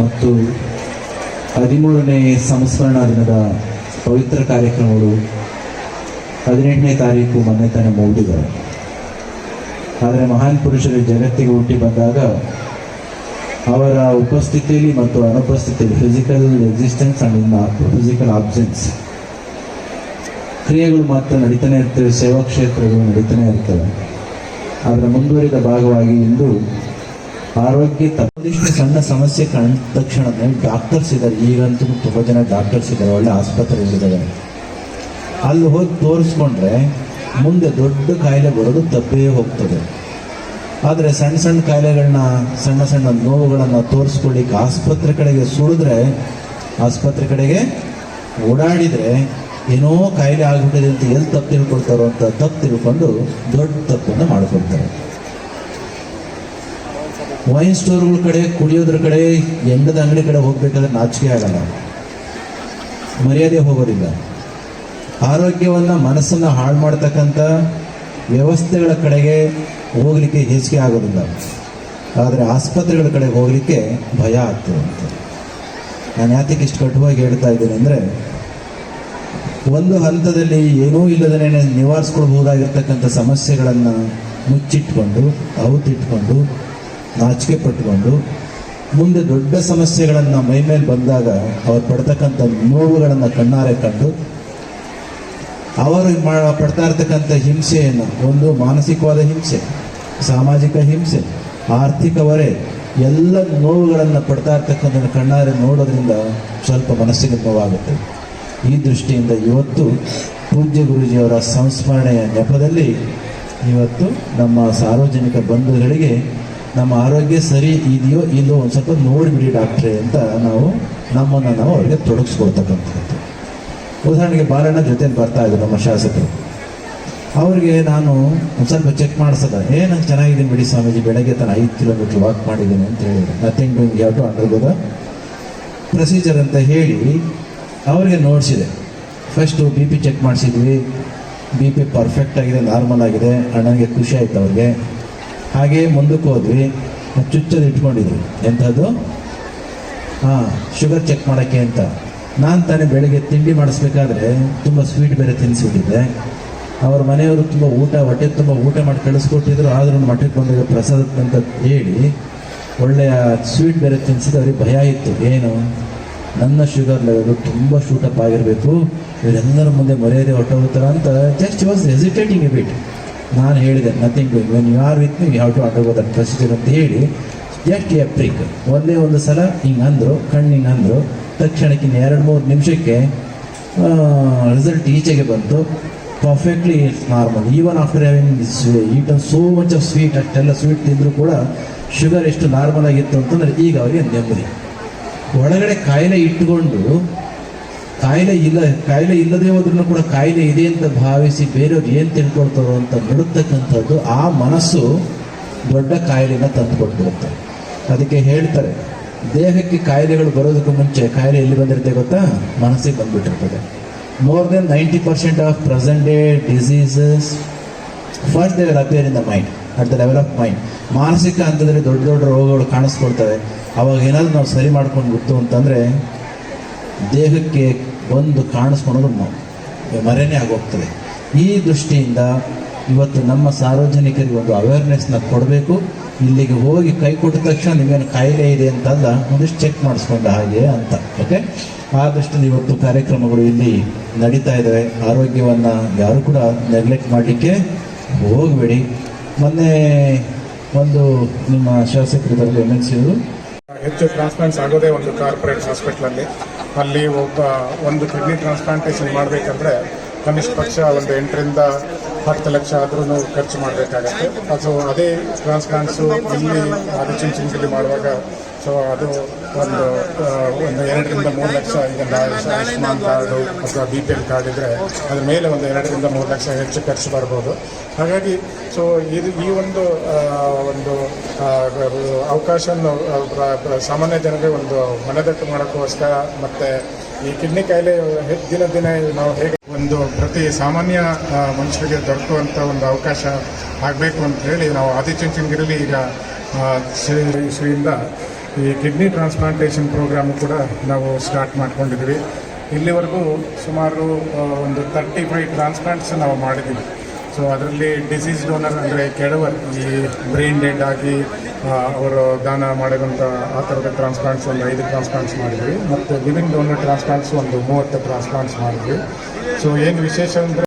ಮತ್ತು ಹದಿಮೂರನೇ ಸಂಸ್ಮರಣಾ ದಿನದ ಪವಿತ್ರ ಕಾರ್ಯಕ್ರಮಗಳು ಹದಿನೆಂಟನೇ ತಾರೀಕು ಮೊನ್ನೆ ತಾನೇ ಮುಗಿದಿದ್ದಾರೆ ಆದರೆ ಮಹಾನ್ ಪುರುಷರು ಜಗತ್ತಿಗೆ ಹುಟ್ಟಿ ಬಂದಾಗ ಅವರ ಉಪಸ್ಥಿತಿಯಲ್ಲಿ ಮತ್ತು ಅನುಪಸ್ಥಿತಿಯಲ್ಲಿ physical existence and physical absence ಕ್ರಿಯೆಗಳು ಮಾತ್ರ ನಡೀತಾನೆ ಇರ್ತವೆ, ಸೇವಾ ಕ್ಷೇತ್ರಗಳು ನಡೀತಾನೆ ಇರ್ತವೆ. ಅದರ ಮುಂದುವರಿದ ಭಾಗವಾಗಿ ಇಂದು ಆರೋಗ್ಯ ತಪ್ಪಿಷ್ಟು ಸಣ್ಣ ಸಮಸ್ಯೆ ಕಂಡ ತಕ್ಷಣವೇ ಡಾಕ್ಟರ್ಸ್ ಇದ್ದಾರೆ. ಈಗಂತೂ ತುಂಬ ಜನ ಡಾಕ್ಟರ್ಸ್ ಇದ್ದಾರೆ. ಒಳ್ಳೆ ಆಸ್ಪತ್ರೆಗಳಿದ್ದಾವೆ ಅಲ್ಲಿ ಹೋಗಿ ತೋರಿಸ್ಕೊಂಡ್ರೆ ಮುಂದೆ ದೊಡ್ಡ ಕಾಯಿಲೆ ಬರೋದು ತಪ್ಪೇ ಹೋಗ್ತದೆ. ಆದರೆ ಸಣ್ಣ ಸಣ್ಣ ಕಾಯಿಲೆಗಳನ್ನ ಸಣ್ಣ ಸಣ್ಣ ನೋವುಗಳನ್ನು ತೋರಿಸ್ಕೊಳ್ಳಿಕ್ಕೆ ಆಸ್ಪತ್ರೆ ಕಡೆಗೆ ಸುಳಿದ್ರೆ ಆಸ್ಪತ್ರೆ ಕಡೆಗೆ ಓಡಾಡಿದರೆ ಏನೋ ಕಾಯಿಲೆ ಆಗಿಬಿಟ್ಟಿದೆ ಅಂತ ಎಲ್ಲಿ ತಪ್ಪು ತಿಳ್ಕೊಳ್ತಾರೋ ಅಂತ ತಪ್ಪು ತಿಳ್ಕೊಂಡು ದೊಡ್ಡ ತಪ್ಪನ್ನು ಮಾಡ್ಕೊಳ್ತಾರೆ. ವೈನ್ ಸ್ಟೋರ್ಗಳ ಕಡೆ, ಕುಡಿಯೋದ್ರ ಕಡೆ ಎಂಡದ ಅಂಗಡಿ ಕಡೆ ಹೋಗ್ಬೇಕಾದ್ರೆ ನಾಚಿಕೆ ಆಗಲ್ಲ. ಮರ್ಯಾದೆ ಹೋಗೋದಿಲ್ಲ. ಆರೋಗ್ಯವನ್ನ ಮನಸ್ಸನ್ನು ಹಾಳು ಮಾಡ್ತಕ್ಕಂಥ ವ್ಯವಸ್ಥೆಗಳ ಕಡೆಗೆ ಹೋಗಲಿಕ್ಕೆ ಹೆಚ್ಚಿಗೆ ಆಗೋದಿಲ್ಲ. ಆದರೆ ಆಸ್ಪತ್ರೆಗಳ ಕಡೆ ಹೋಗಲಿಕ್ಕೆ ಭಯ ಆಗ್ತದೆ ನಾನು ಯಾತಕ್ಕೆ ಇಷ್ಟು ಕಟುವಾಗಿ ಹೇಳ್ತಾ ಇದ್ದೇನೆ ಅಂದರೆ, ಒಂದು ಹಂತದಲ್ಲಿ ಏನೂ ಇಲ್ಲದೇ ನಿವಾರಿಸ್ಕೊಳ್ಬಹುದಾಗಿರ್ತಕ್ಕಂಥ ಸಮಸ್ಯೆಗಳನ್ನು ಮುಚ್ಚಿಟ್ಕೊಂಡು ಅವತ್ತಿಟ್ಕೊಂಡು ನಾಚಿಕೆ ಪಟ್ಟುಕೊಂಡು ಮುಂದೆ ದೊಡ್ಡ ಸಮಸ್ಯೆಗಳನ್ನು ಮೈಮೇಲೆ ಬಂದಾಗ ಅವ್ರು ಪಡ್ತಕ್ಕಂಥ ನೋವುಗಳನ್ನು ಕಣ್ಣಾರೆ ಕಂಡು ಅವರು ಮಾ ಪಡ್ತಾ ಇರ್ತಕ್ಕಂಥ ಹಿಂಸೆಯನ್ನು, ಒಂದು ಮಾನಸಿಕವಾದ ಹಿಂಸೆ, ಸಾಮಾಜಿಕ ಹಿಂಸೆ ಆರ್ಥಿಕ ಹೊರೆ ಎಲ್ಲ ನೋವುಗಳನ್ನು ಪಡ್ತಾ ಇರ್ತಕ್ಕಂಥ ಕಣ್ಣಾರೆ ನೋಡೋದ್ರಿಂದ ಸ್ವಲ್ಪ ಮನಸ್ಸಿಗೆ ನೋವಾಗುತ್ತೆ. ಈ ದೃಷ್ಟಿಯಿಂದ ಇವತ್ತು ಪೂಜ್ಯ ಗುರುಜಿಯವರ ಸಂಸ್ಮರಣೆಯ ನೆಪದಲ್ಲಿ ಇವತ್ತು ನಮ್ಮ ಸಾರ್ವಜನಿಕ ಬಂಧುಗಳಿಗೆ ನಮ್ಮ ಆರೋಗ್ಯ ಸರಿ ಇದೆಯೋ ಇಲ್ಲೋ ಒಂದು ಸ್ವಲ್ಪ ನೋಡಿಬಿಡಿ ಡಾಕ್ಟ್ರೆ ಅಂತ ನಾವು ನಮ್ಮನ್ನು ನಾವು ಅವ್ರಿಗೆ ತೊಡಗಿಸ್ಕೊಡ್ತಕ್ಕಂಥದ್ದು. ಉದಾಹರಣೆಗೆ ಬಾಲಣ್ಣ ಜೊತೆ ಬರ್ತಾ ಇದ್ರು ನಮ್ಮ ಶಾಸಕರು. ಅವ್ರಿಗೆ ನಾನು ಒಂದು ಸ್ವಲ್ಪ ಚೆಕ್ ಮಾಡಿಸದ, ಏ, ನಂಗೆ ಚೆನ್ನಾಗಿದ್ದೀನಿ ಬಿಡಿ ಸ್ವಾಮೀಜಿ, ಬೆಳಗ್ಗೆ ತನ ಐದು ಕಿಲೋಮೀಟ್ರ್ ವಾಕ್ ಮಾಡಿದ್ದೀನಿ ಅಂತ ಹೇಳಿದ್ರು. ನಥಿಂಗ್ ಡೂಯಿಂಗ್ ಯಾವ ಟು ಅಂಡರ್ಗೋದ ಪ್ರೊಸೀಜರ್ ಅಂತ ಹೇಳಿ ಅವ್ರಿಗೆ ನೋಡಿಸಿದೆ. ಫಸ್ಟು ಬಿ ಪಿ ಚೆಕ್ ಮಾಡಿಸಿದ್ವಿ. ಬಿ ಪಿ ಪರ್ಫೆಕ್ಟ್ ಆಗಿದೆ ನಾರ್ಮಲ್ ಆಗಿದೆ. ಅಣ್ಣನಿಗೆ ಖುಷಿ ಆಯ್ತು ಅವ್ರಿಗೆ. ಹಾಗೆ ಮುಂದಕ್ಕೆ ಹೋದ್ವಿ. ಚುಚ್ಚದು ಇಟ್ಕೊಂಡಿದ್ವಿ. ಎಂಥದ್ದು ಹಾಂ ಶುಗರ್ ಚೆಕ್ ಮಾಡೋಕ್ಕೆ ಅಂತ. ನಾನು ತಾನೇ ಬೆಳಗ್ಗೆ ತಿಂಡಿ ಮಾಡಿಸ್ಬೇಕಾದ್ರೆ ತುಂಬ ಸ್ವೀಟ್ ಬೇರೆ ತಿನ್ನಿಸ್ಬಿಟ್ಟಿದ್ದೆ ಅವ್ರ ಮನೆಯವರು ತುಂಬ ಊಟ, ಹೊಟ್ಟೆ ತುಂಬ ಊಟ ಮಾಡಿ ಕಳಿಸ್ಕೊಟ್ಟಿದ್ರು. ಆದ್ರೂ ಮಠಕ್ಕೆ ಬಂದಾಗ ಪ್ರಸಾದ ಅಂತ ಹೇಳಿ ಒಳ್ಳೆಯ ಸ್ವೀಟ್ ಬೇರೆ ತಿನ್ನಿಸಿದ ಅವ್ರಿಗೆ ಭಯ ಇತ್ತು. ಏನು? ನನ್ನ ಶುಗರ್ ಲೆವೆಲ್ ತುಂಬ ಶೂಟಪ್ ಆಗಿರಬೇಕು. ಇವರೆಲ್ಲರ ಮುಂದೆ ಮರ್ಯಾದೆ ಹೊಟ್ಟೋಗ್ತಾರ ಅಂತ just was hesitating a bit ನಾನು ಹೇಳಿದೆ nothing doing when you are with me have to undergo that procedure ಅಂತ ಹೇಳಿ ಜಸ್ಟ್ ಎ ಪ್ರಿಕ್ ಒಂದೇ ಒಂದು ಸಲ ಹಿಂಗೆ ಅಂದರು ಕಣ್ಣು ಹಿಂಗೆ ಅಂದರು ತಕ್ಷಣಕ್ಕೆ ಎರಡು ಮೂರು ನಿಮಿಷಕ್ಕೆ ರಿಸಲ್ಟ್ ಈಚೆಗೆ ಬಂತು. Perfectly it's normal even after having eat so much of sweet ಅಷ್ಟೆಲ್ಲ ಸ್ವೀಟ್ ತಿಂದರೂ ಕೂಡ ಶುಗರ್ ಎಷ್ಟು ನಾರ್ಮಲ್ ಆಗಿತ್ತು ಅಂತಂದರೆ ಈಗ ಅವರಿಗೆ ನೆಮ್ಮದಿ. ಒಳಗಡೆ ಕಾಯಿಲೆ ಇಟ್ಟುಕೊಂಡು ಕಾಯಿಲೆ ಇಲ್ಲ, ಕಾಯಿಲೆ ಇಲ್ಲದೆ ಹೋದ್ರೂ ಕೂಡ ಕಾಯಿಲೆ ಇದೆ ಅಂತ ಭಾವಿಸಿ ಬೇರೆಯವ್ರು ಏನು ತಿಳ್ಕೊಳ್ತಾರೋ ಅಂತ ಬಿಡುತ್ತಕ್ಕಂಥದ್ದು ಆ ಮನಸ್ಸು ದೊಡ್ಡ ಕಾಯಿಲೆನ ತಂದು ಕೊಟ್ಬಿಡುತ್ತೆ ಅದಕ್ಕೆ ಹೇಳ್ತಾರೆ, ದೇಹಕ್ಕೆ ಕಾಯಿಲೆಗಳು ಬರೋದಕ್ಕೂ ಮುಂಚೆ ಕಾಯಿಲೆ ಎಲ್ಲಿ ಬಂದಿರುತ್ತೆ ಗೊತ್ತಾ? ಮನಸ್ಸಿಗೆ ಬಂದ್ಬಿಟ್ಟಿರ್ತದೆ. More than ninety percent of present day diseases first they appear in the mind at the level of mind ಮಾನಸಿಕ ಹಂತದಲ್ಲಿ ದೊಡ್ಡ ದೊಡ್ಡ ರೋಗಗಳು ಕಾಣಿಸ್ಕೊಳ್ತವೆ. ಅವಾಗ ಏನಾದರೂ ನಾವು ಸರಿ ಮಾಡ್ಕೊಂಡು ಬಿಟ್ಟು ಅಂತಂದರೆ ದೇಹಕ್ಕೆ ಒಂದು ಕಾಣಿಸ್ಕೊಳ್ಳೋದು ಮ- ಮರೆನೇ ಆಗೋಗ್ತದೆ. ಈ ದೃಷ್ಟಿಯಿಂದ ಇವತ್ತು ನಮ್ಮ ಸಾರ್ವಜನಿಕರಿಗೆ ಒಂದು ಅವೇರ್ನೆಸ್ನ ಕೊಡಬೇಕು. ಇಲ್ಲಿಗೆ ಹೋಗಿ ಕೈ ಕೊಟ್ಟ ತಕ್ಷಣ ನಿಮಗೇನು ಕಾಯಿಲೆ ಇದೆ ಅಂತಲ್ಲ, ಒಂದಿಷ್ಟು ಚೆಕ್ ಮಾಡಿಸ್ಕೊಂಡ ಹಾಗೆ ಅಂತ ಓಕೆ ಆ ದೃಷ್ಟಿಯಿಂದ ಇವತ್ತು ಕಾರ್ಯಕ್ರಮಗಳು ಇಲ್ಲಿ ನಡೀತಾ ಇದ್ದಾವೆ ಆರೋಗ್ಯವನ್ನು ಯಾರು ಕೂಡ ನೆಗ್ಲೆಕ್ಟ್ ಮಾಡಲಿಕ್ಕೆ ಹೋಗಬೇಡಿ. ಮೊನ್ನೆ ಒಂದು ನಿಮ್ಮ ಶಾಸಕರಿದ್ದಾರೆ ಎಂ ಎಲ್ ಸಿ ಅವರು. ಹೆಚ್ಚು ಟ್ರಾನ್ಸ್ಪ್ಲಾಂಟ್ಸ್ ಆಗೋದೇ ಒಂದು ಕಾರ್ಪೊರೇಟ್ ಹಾಸ್ಪಿಟ್ಲಲ್ಲಿ ಅಲ್ಲಿ ಒಬ್ಬ, ಒಂದು ಕಿಡ್ನಿ ಟ್ರಾನ್ಸ್ಪ್ಲಾಂಟೇಷನ್ ಮಾಡಬೇಕಂದ್ರೆ ಕನಿಷ್ಠ ಪಕ್ಷ ಒಂದು ಎಂಟರಿಂದ ಹತ್ತು ಲಕ್ಷ ಆದ್ರೂ ಖರ್ಚು ಮಾಡಬೇಕಾಗತ್ತೆ. ಅದು ಅದೇ ಟ್ರಾನ್ಸ್ಪ್ಲಾಂಟ್ಸು ಇಲ್ಲಿ ಆದಿಚುಂಚನಗಿರಿ ಮಾಡುವಾಗ ಸೊ ಅದು ಒಂದು ಒಂದು ಎರಡರಿಂದ ಮೂರು ಲಕ್ಷ ಈಗ ಆಯುಷ್ಮಾನ್ ಕಾರ್ಡು ಅಥವಾ ಬಿ ಪಿ ಎಲ್ ಕಾರ್ಡ್ ಇದ್ದರೆ ಅದ್ರ ಮೇಲೆ ಒಂದು ಎರಡರಿಂದ ಮೂರು ಲಕ್ಷ ಹೆಚ್ಚು ಖರ್ಚು ಬರ್ಬೋದು. ಹಾಗಾಗಿ ಸೊ ಇದು ಈ ಒಂದು ಒಂದು ಅವಕಾಶವನ್ನು ಸಾಮಾನ್ಯ ಜನರಿಗೆ ಒಂದು ಮನದಟ್ಟು ಮಾಡೋಕ್ಕೋಸ್ಕರ ಮತ್ತು ಈ ಕಿಡ್ನಿ ಕಾಯಿಲೆ ದಿನ ದಿನ ನಾವು ಹೇಗೆ ಒಂದು ಪ್ರತಿ ಸಾಮಾನ್ಯ ಮನುಷ್ಯರಿಗೆ ದೊರಕುವಂಥ ಒಂದು ಅವಕಾಶ ಆಗಬೇಕು ಅಂತ ಹೇಳಿ ನಾವು ಆದಿಚುಂಚನಗಿರಿಲಿ ಈಗ ಶ್ರೀ ಶ್ರೀಯಿಂದ ಈ ಕಿಡ್ನಿ ಟ್ರಾನ್ಸ್ಪ್ಲಾಂಟೇಷನ್ ಪ್ರೋಗ್ರಾಮು ಕೂಡ ನಾವು ಸ್ಟಾರ್ಟ್ ಮಾಡ್ಕೊಂಡಿದ್ವಿ ಇಲ್ಲಿವರೆಗೂ ಸುಮಾರು ಒಂದು ತರ್ಟಿ ಫೈವ್ ಟ್ರಾನ್ಸ್ಪ್ಲಾಂಟ್ಸ್ ನಾವು ಮಾಡಿದ್ದೀವಿ. ಸೊ ಅದರಲ್ಲಿ ಡಿಸೀಸ್ ಡೋನರ್ ಅಂದರೆ ಕೆಡವರ್ ಈ ಬ್ರೈನ್ ಡೆಡ್ ಆಗಿ ಅವರು ದಾನ ಮಾಡಿದಂಥ ಆ ಥರದ ಟ್ರಾನ್ಸ್ಪ್ಲಾಂಟ್ಸ್ ಒಂದು ಐದು ಟ್ರಾನ್ಸ್ಪ್ಲಾಂಟ್ಸ್ ಮಾಡಿದ್ವಿ ಮತ್ತು ಲಿವಿಂಗ್ ಡೋನರ್ ಟ್ರಾನ್ಸ್ಪ್ಲಾಂಟ್ಸ್ ಒಂದು ಮೂವತ್ತು ಟ್ರಾನ್ಸ್ಪ್ಲಾಂಟ್ಸ್ ಮಾಡಿದ್ವಿ ಸೊ ಏನು ವಿಶೇಷ ಅಂದರೆ